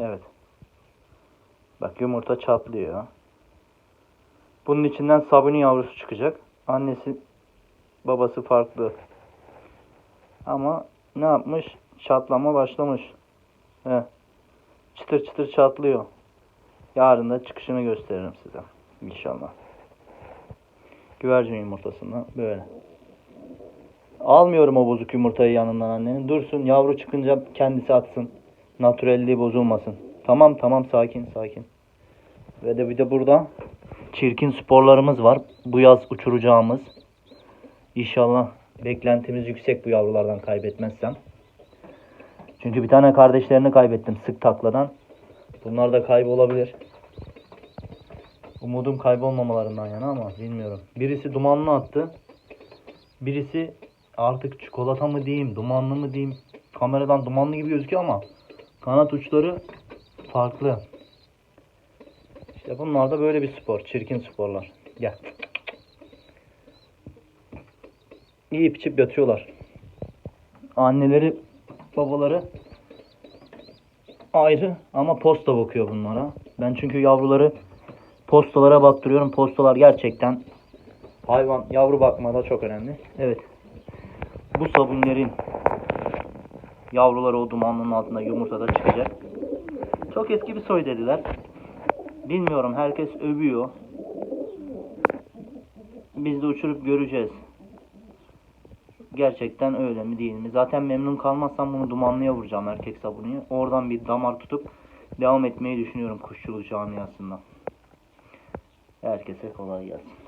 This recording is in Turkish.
Evet. Bak yumurta çatlıyor. Bunun içinden sabuni yavrusu çıkacak. Annesi babası farklı. Ama ne yapmış? Çatlama başlamış. He. Çıtır çıtır çatlıyor. Yarın da çıkışını gösteririm size. İnşallah. Güvercin yumurtasını böyle. Almıyorum o bozuk yumurtayı yanından annenin. Dursun yavru çıkınca kendisi atsın. Natürelliği bozulmasın. Tamam tamam sakin sakin. Ve de bir de burada çirkin sporlarımız var. Bu yaz uçuracağımız. İnşallah beklentimiz yüksek bu yavrulardan kaybetmezsem. Çünkü bir tane kardeşlerini kaybettim sık takladan. Bunlar da kaybolabilir. Umudum kaybolmamalarından yana ama bilmiyorum. Birisi dumanlı attı. Birisi artık çikolata mı diyeyim, dumanlı mı diyeyim. Kameradan dumanlı gibi gözüküyor ama kanat uçları farklı. İşte bunlar da böyle bir spor. Çirkin sporlar. Gel. Yiyip içip yatıyorlar. Anneleri, babaları ayrı ama posta bakıyor bunlara. Ben çünkü yavruları postalara baktırıyorum. Postalar gerçekten hayvan yavru bakmada çok önemli. Evet. Bu sabunlerin yavruları o dumanlının altında yumurtada çıkacak. Çok eski bir soy dediler. Bilmiyorum herkes övüyor. Biz de uçurup göreceğiz. Gerçekten öyle mi değil mi? Zaten memnun kalmazsam bunu dumanlıya vuracağım erkek sabunuyu. Oradan bir damar tutup devam etmeyi düşünüyorum kuşçuluk camiasında. Herkese kolay gelsin.